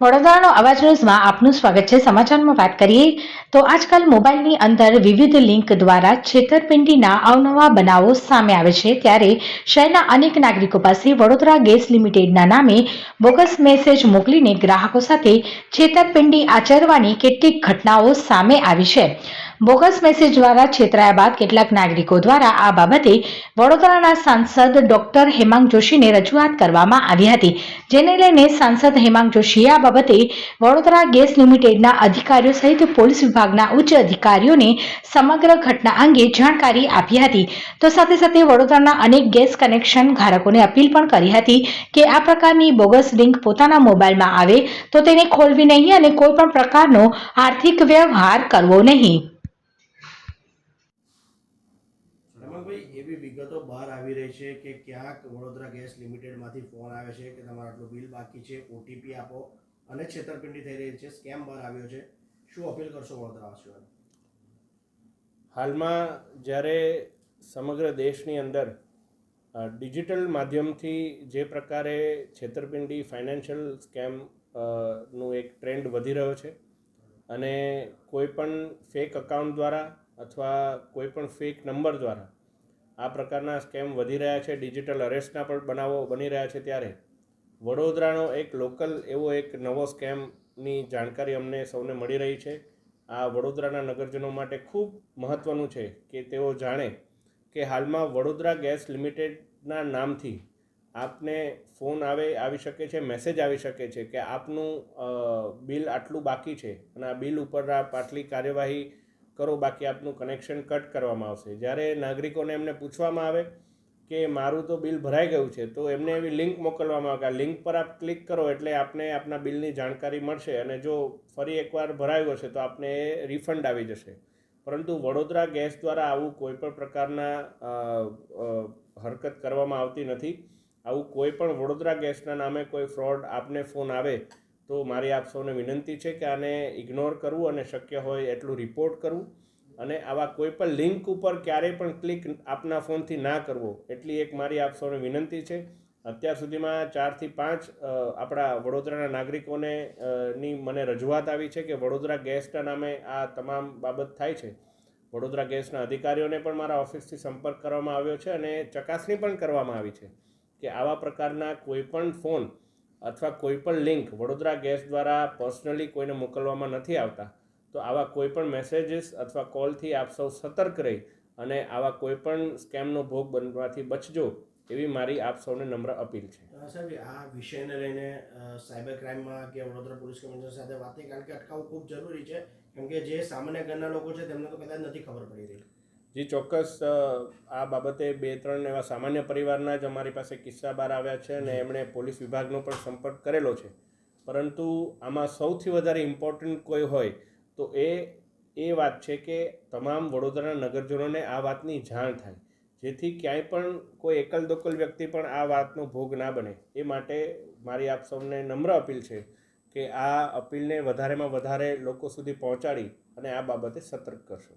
વડોદરાનો અવાજ ન્યૂઝમાં આપનું સ્વાગત છે. સમાચારમાં વાત કરીએ તો આજકાલ મોબાઈલની અંદર વિવિધ લિંક દ્વારા છેતરપિંડીના અવનવા બનાવો સામે આવે છે. ત્યારે શહેરના અનેક નાગરિકો પાસે વડોદરા ગેસ લિમિટેડના નામે બોગસ મેસેજ મોકલીને ગ્રાહકો સાથે છેતરપિંડી આચરવાની કેટલીક ઘટનાઓ સામે આવી છે. બોગસ મેસેજ દ્વારા છેતરાયા બાદ કેટલાક નાગરિકો દ્વારા આ બાબતે વડોદરાના સાંસદ ડોક્ટર હેમાંગ જોશીને રજૂઆત કરવામાં આવી હતી. જેને લઈને સાંસદ હેમાંગ જોશીએ આ બાબતે વડોદરા ગેસ લિમિટેડના અધિકારીઓ સહિત પોલીસ વિભાગના ઉચ્ચ અધિકારીઓને સમગ્ર ઘટના અંગે જાણકારી આપી હતી. તો સાથે સાથે વડોદરાના અનેક ગેસ કનેક્શન ધારકોને અપીલ પણ કરી હતી કે આ પ્રકારની બોગસ લિંક પોતાના મોબાઈલમાં આવે તો તેને ખોલવી નહીં અને કોઈ પણ પ્રકારનો આર્થિક વ્યવહાર કરવો નહીં. વિગતો બહાર આવી રહી છે કે ક્યાંક વડોદરા ગેસ લિમિટેડમાંથી ફોન આવે છે કે તમારું આટલું બિલ બાકી છે, ઓટીપી આપો. અને છેતરપિંડી થઈ રહી છે, સ્કેમ બહાર આવ્યો છે. શું અપીલ કરશો વડોદરાવાસીઓને હાલમાં જ્યારે સમગ્ર દેશની અંદર ડિજિટલ માધ્યમથી જે પ્રકારે છેતરપિંડી, ફાઇનાન્શિયલ સ્કેમનું એક ટ્રેન્ડ વધી રહ્યો છે અને કોઈ પણ ફેક અકાઉન્ટ દ્વારા અથવા કોઈ પણ ફેક નંબર દ્વારા આ પ્રકારના સ્કેમ વધી રહ્યા છે, ડિજિટલ અરેસ્ટના પણ બનાવો બની રહ્યા છે ત્યારે. વડોદરાનો એક લોકલ એવો એક નવો સ્કેમની જાણકારી અમને સૌને મળી રહી છે. આ વડોદરાના નગરજનો માટે ખૂબ મહત્ત્વનું છે કે તેઓ જાણે કે હાલમાં વડોદરા ગેસ લિમિટેડના નામથી આપને ફોન આવે, આવી શકે છે, મેસેજ આવી શકે છે કે આપનું બિલ આટલું બાકી છે અને આ બિલ ઉપર આપ આટલી કાર્યવાહી કરો, બાકી આપનું કનેક્શન કટ કરવામાં આવશે. જ્યારે નાગરિકોને એમને પૂછવામાં આવે કે મારું તો બિલ ભરાઈ ગયું છે, તો એમને એવી લિંક મોકલવામાં આવે આ લિંક પર આપ ક્લિક કરો એટલે આપને આપના બિલની જાણકારી મળશે અને જો ફરી એકવાર ભરાયું હશે તો આપને એ રિફંડ આવી જશે. પરંતુ વડોદરા ગેસ દ્વારા આવું કોઈ પણ પ્રકારના હરકત કરવામાં આવતી નથી. આવું કોઈ પણ વડોદરા ગેસના નામે કોઈ ફ્રોડ આપને ફોન આવે, તો મારી આપ સૌને વિનંતી છે કે આને ઇગ્નોર કરવું અને શક્ય હોય એટલું રિપોર્ટ કરવું. અને આવા કોઈ પણ લિંક ઉપર ક્યારેય પણ ક્લિક આપના ફોનથી ના કરવો. એટલી એક મારી આપ સૌને વિનંતી છે. અત્યાર સુધીમાં ચારથી પાંચ આપણા વડોદરાના નાગરિકોને ની મને રજૂઆત આવી છે કે વડોદરા ગેસના નામે આ તમામ બાબત થાય છે. વડોદરા ગેસના અધિકારીઓને પણ મારા ઓફિસથી સંપર્ક કરવામાં આવ્યો છે અને ચકાસણી પણ કરવામાં આવી છે કે આવા પ્રકારના કોઈ પણ ફોન અથવા કોઈપણ લિંક વડોદરા ગેસ દ્વારા પર્સનલી કોઈને મોકલવામાં નથી આવતા. તો આવા કોઈ પણ મેસેજીસ અથવા કોલથી આપ સૌ સતર્ક રહી અને આવા કોઈ પણ સ્કેમનો ભોગ બનવાથી બચજો એવી મારી આપ સૌને નમ્ર અપીલ છે. સાહેબ આ વિષયને લઈને સાયબર ક્રાઇમમાં કે વડોદરા પોલીસ કમિશનર સાથે વાત થઈ કારણ કે અટકાવવું ખૂબ જરૂરી છે. કેમ કે જે સામાન્ય ઘરના લોકો છે તેમને તો કદાચ નથી ખબર પડી રહી. જે ચોક્કસ આ બાબતે બે ત્રણ એવા સામાન્ય પરિવારના જ અમારી પાસે કિસ્સા બહાર આવ્યા છે અને એમણે પોલીસ વિભાગનો પણ સંપર્ક કરેલો છે. પરંતુ આમાં સૌથી વધારે ઇમ્પોર્ટન્ટ કોઈ હોય તો એ એ વાત છે કે તમામ વડોદરાના નગરજનોને આ વાતની જાણ થાય. જેથી ક્યાંય પણ કોઈ એકલ દોકલ વ્યક્તિ પણ આ વાતનો ભોગ ના બને. એ માટે મારી આપ સૌને નમ્ર અપીલ છે કે આ અપીલને વધારેમાં વધારે લોકો સુધી પહોંચાડી અને આ બાબતે સતર્ક કરશો.